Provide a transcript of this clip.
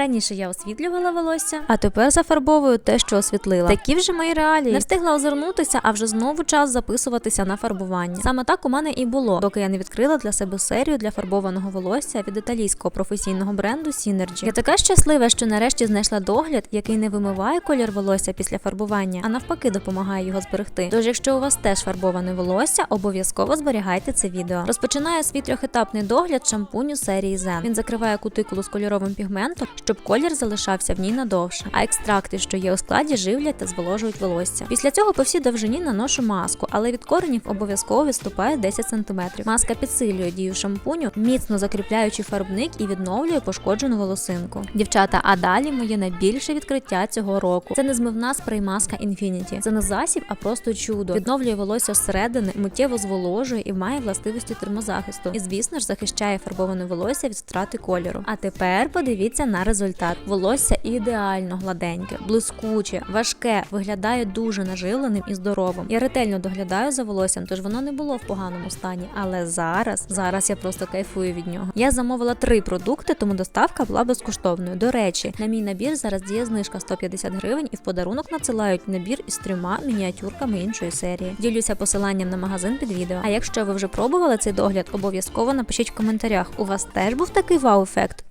Раніше я освітлювала волосся, а тепер зафарбовую те, що освітлила. Такі вже мої реалії. Не встигла озирнутися, а вже знову час записуватися на фарбування. Саме так у мене і було, доки я не відкрила для себе серію для фарбованого волосся від італійського професійного бренду Synergy. Я така щаслива, що нарешті знайшла догляд, який не вимиває колір волосся після фарбування, а навпаки допомагає його зберегти. Тож, якщо у вас теж фарбоване волосся, обов'язково зберігайте це відео. Розпочинаю свій трьохетапний догляд шампуню серії Zen. Він закриває кутикулу з кольоровим пігментом, щоб колір залишався в ній надовше. А екстракти, що є у складі, живлять та зволожують волосся. Після цього по всій довжині наношу маску, але від коренів обов'язково відступає 10 см. Маска підсилює дію шампуню, міцно закріпляючи фарбник і відновлює пошкоджену волосинку. Дівчата, а далі моє найбільше відкриття цього року. Це незмивна спрей-маска Infinity. Це не засіб, а просто чудо. Відновлює волосся зсередини, миттєво зволожує і має властивості термозахисту. І звісно ж захищає фарбоване волосся від втрати кольору. А тепер подивіться на результат. Волосся ідеально гладеньке, блискуче, важке, виглядає дуже наживленим і здоровим. Я ретельно доглядаю за волоссям, тож воно не було в поганому стані. Але зараз, зараз я просто кайфую від нього. Я замовила три продукти, тому доставка була безкоштовною. До речі, на мій набір зараз діє знижка 150 гривень і в подарунок надсилають набір із трьома мініатюрками іншої серії. Ділюся посиланням на магазин під відео. А якщо ви вже пробували цей догляд, обов'язково напишіть в коментарях. У вас теж був такий вау-ефект?